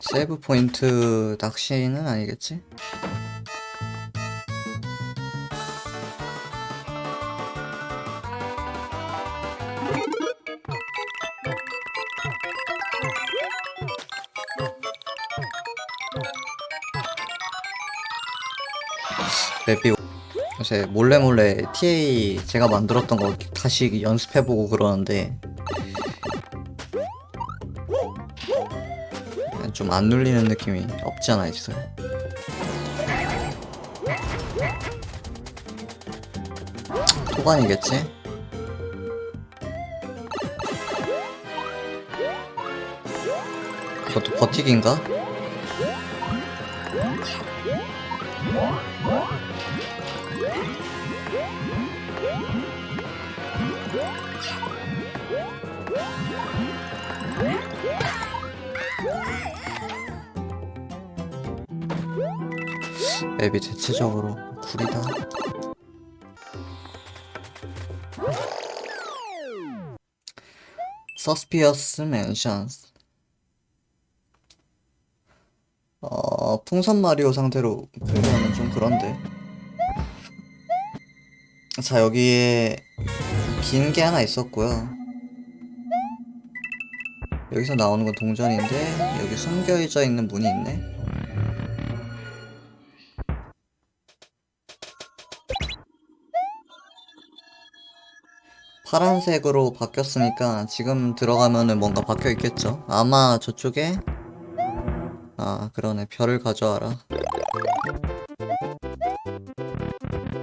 세이브 포인트 낚시는 아니겠지? 맵이 요새 몰래 몰래 TA 제가 만들었던 거 다시 연습해보고 그러는데 좀 안 눌리는 느낌이 없지 않아 있어요. 토관이겠지? 그것도 버티기인가? 맵이 대체적으로 구리다. 서스피어스 맨션스 어, 풍선 마리오 상태로 풀면은 좀 그런데. 자 여기에 긴 게 하나 있었고요. 여기서 나오는 건 동전인데 여기 숨겨져 있는 문이 있네 파란색으로 바뀌었으니까 지금 들어가면은 뭔가 바뀌어 있겠죠. 아마 저쪽에 아 그러네 별을 가져와라.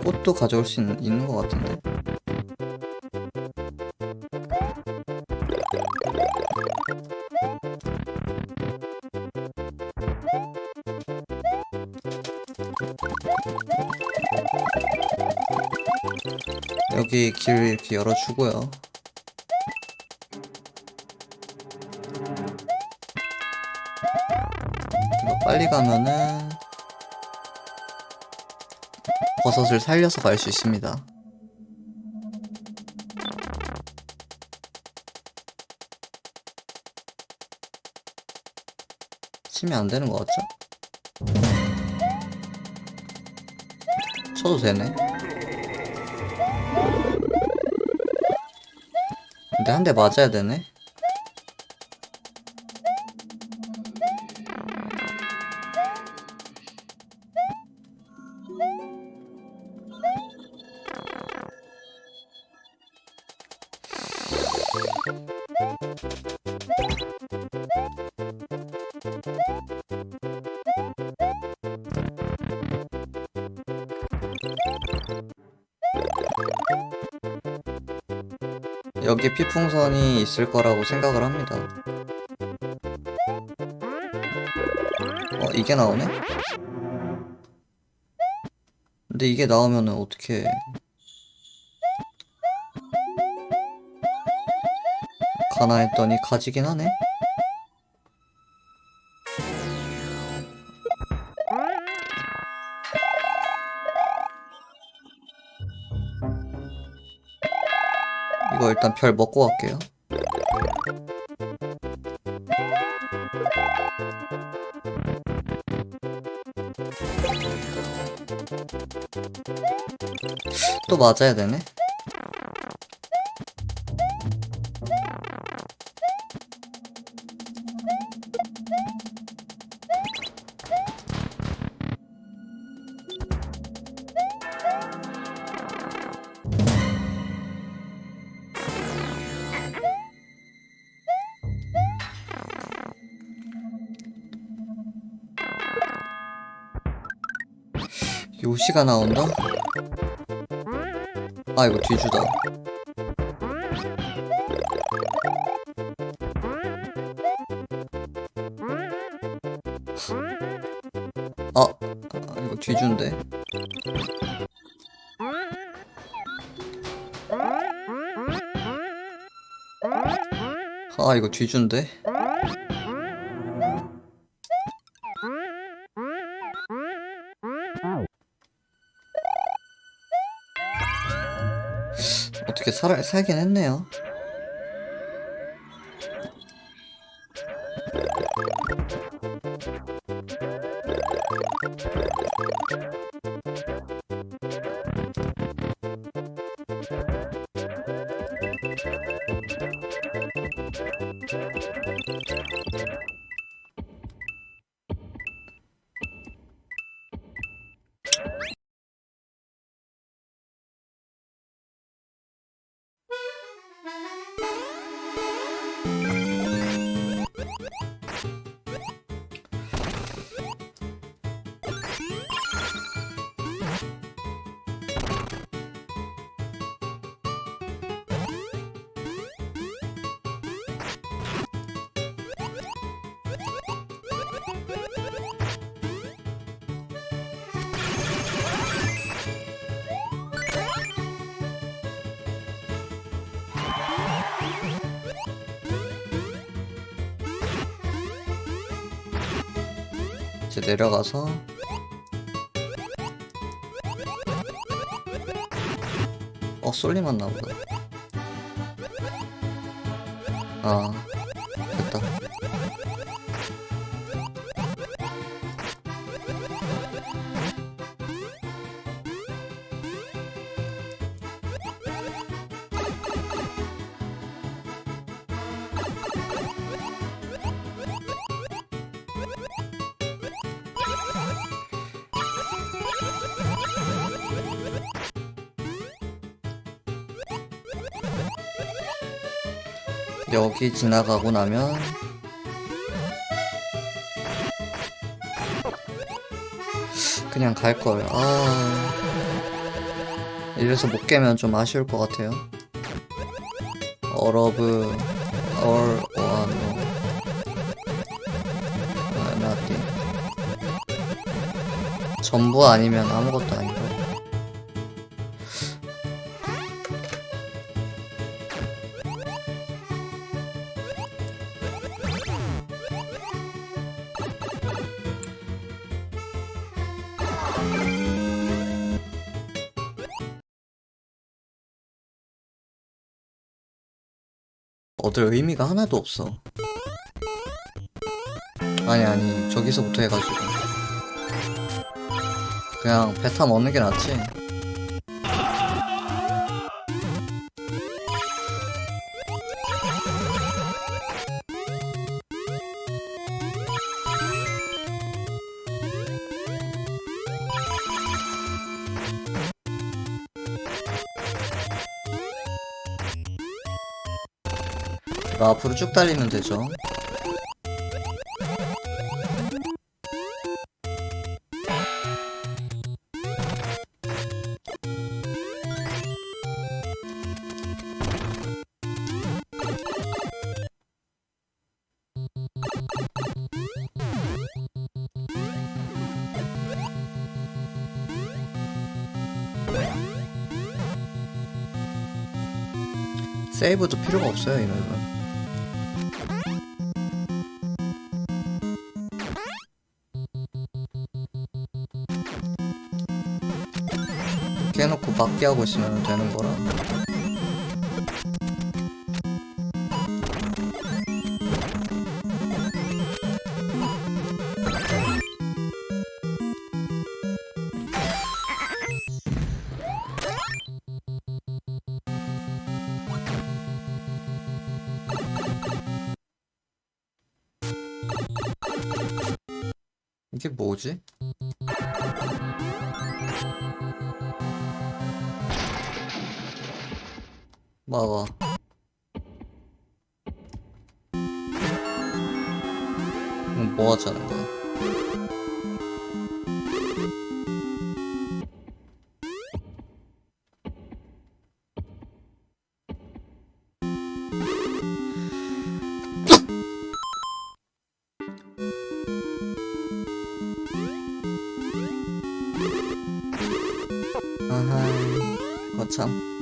꽃도 가져올 수 있, 있는 것 같은데. 여기 길 이렇게 열어주고요. 이거 빨리 가면은 버섯을 살려서 갈 수 있습니다. 치면 안 되는 거 같죠? 쳐도 되네. 근데 한 대 맞아야 되네. 여기 피풍선이 있을 거라고 생각을 합니다. 어, 이게 나오네? 근데 이게 나오면은 어떻게 가나 했더니 가지긴 하네? 일단 별 먹고 갈게요. 또 맞아야 되네. 요시가 나온다? 아 이거 뒤주다. 아, 아 이거 뒤준데 아 이거 뒤준데 어떻게 살, 살긴 했네요. 이제 내려가서 어 쏠리 맞나 보다 아 여기 지나가고 나면 그냥 갈걸 아 이래서 못 깨면 좀 아쉬울 것 같아요. 어러브 얼 오아노. 아, 나띠. 전부 아니면 아무것도 아니고 얻을 의미가 하나도 없어. 아니, 아니, 저기서부터 해가지고. 그냥 베타 먹는 게 낫지. 이거 앞으로 쭉 달리면 되죠. 세이브도 필요가 없어요, 이 맵은. 깨놓고 막게 하고 있으면 되는 거라. 이게 뭐지? 막아. 이건 뭐 하자는 거야? 아하, 거참.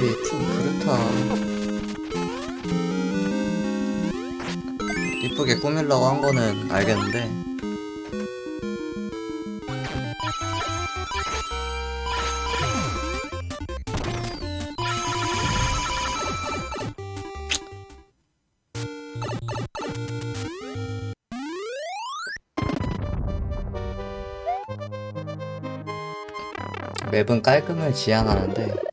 어차피 팀 그렇다. 이쁘게 꾸밀라고 한 거는 알겠는데. 맵은 깔끔을 지향하는데